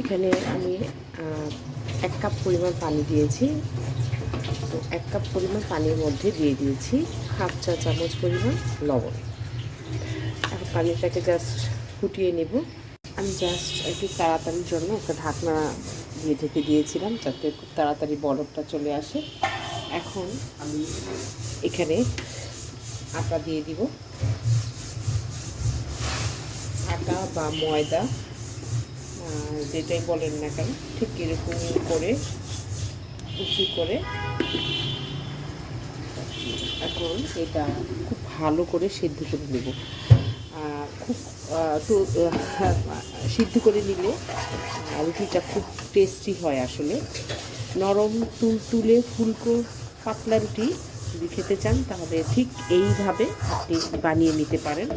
এখানে আমি এক কাপ পরিমাণ পানি দিয়েছি। তো এক কাপ পরিমাণ পানির মধ্যে দিয়ে দিয়েছি হাফ চা চামচ পরিমাণ লবণ। এখন পানিটাকে জাস্ট ফুটিয়ে নেব। আমি জাস্ট একটু তাড়াতাড়ির জন্য একটা ঢাকনা দিয়ে ঢেকে দিয়েছিলাম যাতে খুব তাড়াতাড়ি বরফটা চলে আসে। এখন আমি এখানে আটা দিয়ে দিব। আটা বা ময়দা যেটাই বলেন না কেন, ঠিক এরকম করে উঁচু করে এখন এটা খুব ভালো করে সিদ্ধ করে নেব। খুব তো সিদ্ধ করে নিলে রুটিটা খুব টেস্টি হয় আসলে। নরম তুল তুলে ফুলকো পাতলা রুটি যদি খেতে চান, তাহলে ঠিক এইভাবে আপনি বানিয়ে নিতে পারেন।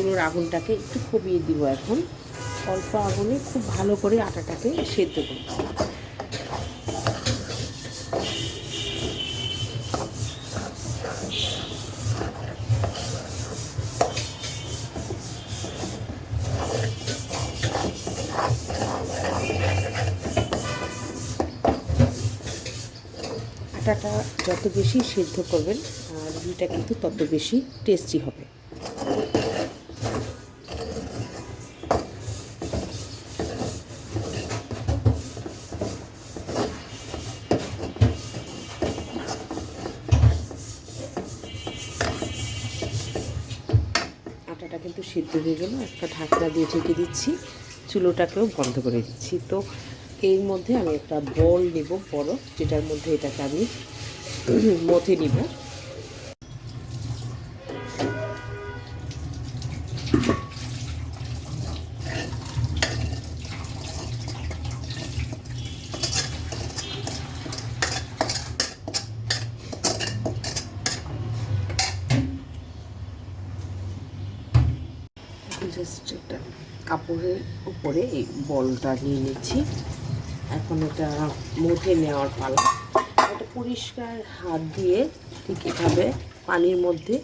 চুলোর আগুনটাকে একটু কমিয়ে দিব এখন। অল্প আগুনে খুব ভালো করে আটাটাকে সেদ্ধ করব। আটাটা যত বেশি সেদ্ধ করবেন, আর রুটিটা কিন্তু তত বেশি টেস্টি হবে। আটাটা কিন্তু সিদ্ধ হয়ে গেল। একটা ঢাকনা দিয়ে ঢেকে দিচ্ছি। চুলোটাকেও বন্ধ করে দিচ্ছি। তো এর মধ্যে আমি একটা বল নেব বড় যেটার মধ্যে এটাকে আমি মথে নিব জাস্ট একটা কাপড়ের উপরে এই বলটা নিয়ে নিচ্ছি। এখন এটা মুঠে নেওয়ার পালা। এটা পরিষ্কার হাত দিয়ে ঠিক এভাবে পানির মধ্যে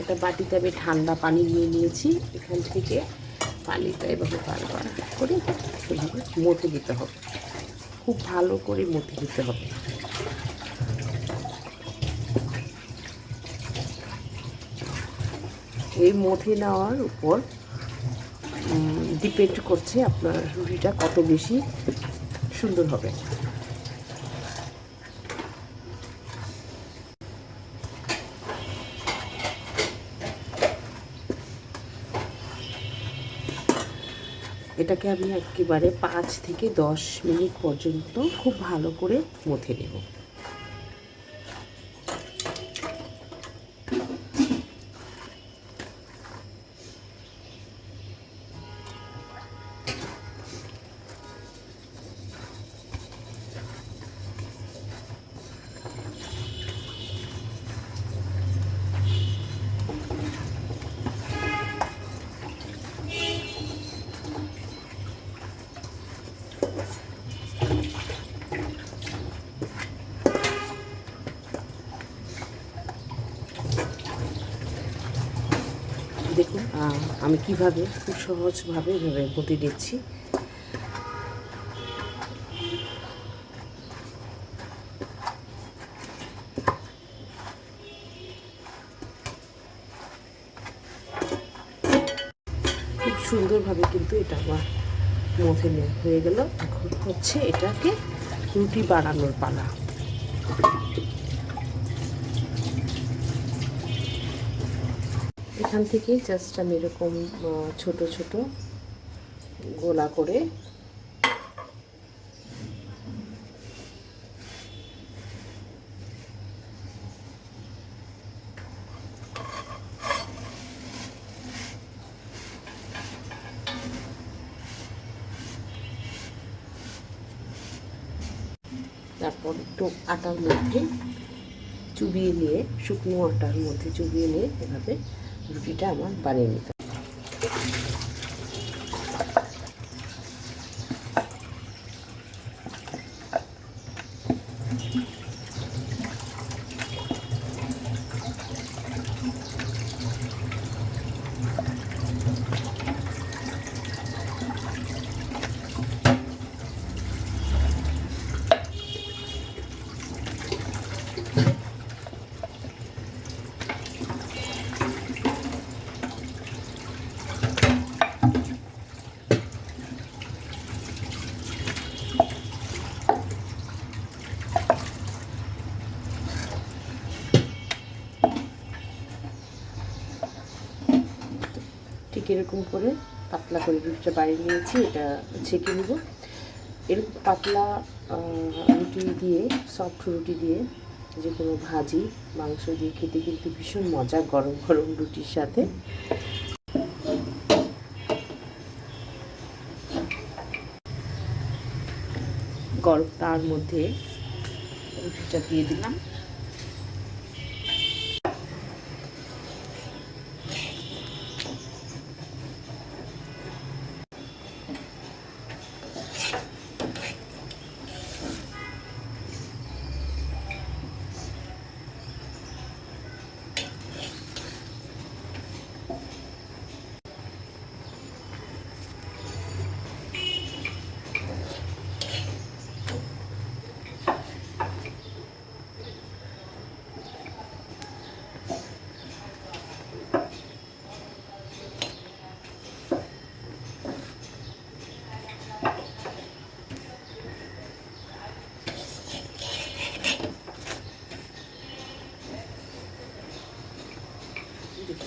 একটা বাটিতে আমি ঠান্ডা পানি নিয়ে নিয়েছি। এখান থেকে পানিটা এভাবে বারবার করে এভাবে মতে দিতে হবে। খুব ভালো করে মতে দিতে হবে। এই মথে নেওয়ার উপর ডিপেন্ড করছে আপনার রুটিটা কত বেশি সুন্দর হবে। এটাকে আমি একেবারে পাঁচ থেকে দশ মিনিট পর্যন্ত খুব ভালো করে মথে নেব। আমি কীভাবে, খুব সহজভাবে এভাবে মতে দিচ্ছি। খুব সুন্দরভাবে কিন্তু এটা আমার নেওয়া হয়ে গেল। এখন হচ্ছে এটাকে রুটি বানানোর পালা। এখান থেকে জাস্ট আমি এরকম ছোট ছোট গোলা করে তারপর একটু আটার মধ্যে চুবিয়ে নিয়ে, শুকনো আটার মধ্যে চুবিয়ে নিয়ে এভাবে রুটিটা আমার বানিয়ে নিতে এরকম করে পাতলা করে রুটিটা বাড়িয়ে নিয়েছি, এটা ছেঁকে নিব। এরকম পাতলা রুটি দিয়ে সফট রুটি দিয়ে, যে কোনো ভাজি, মাংস দিয়ে খেতে কিন্তু ভীষণ মজা গরম গরম রুটির সাথে। গরম তার মধ্যে রুটিটা দিয়ে দিলাম।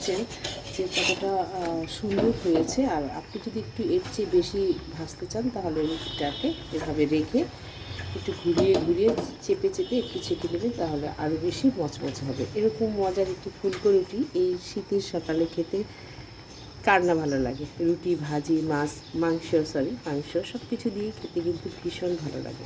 দেখছেন যে কতটা সুন্দর হয়েছে। আর আপনি যদি একটু এর চেয়ে বেশি ভাজতে চান, তাহলে রুটিটাকে এভাবে রেখে একটু ঘুরিয়ে ঘুরিয়ে চেপে চেপে একটু ছেঁকে নেবেন, তাহলে আরও বেশি মচমচ হবে। এরকম মজার একটি ফুলকো রুটি এই শীতের সকালে খেতে কার না ভালো লাগে। রুটি, ভাজি, মাছ, মাংস সরি মাংস সব কিছু দিয়ে খেতে কিন্তু ভীষণ ভালো লাগে।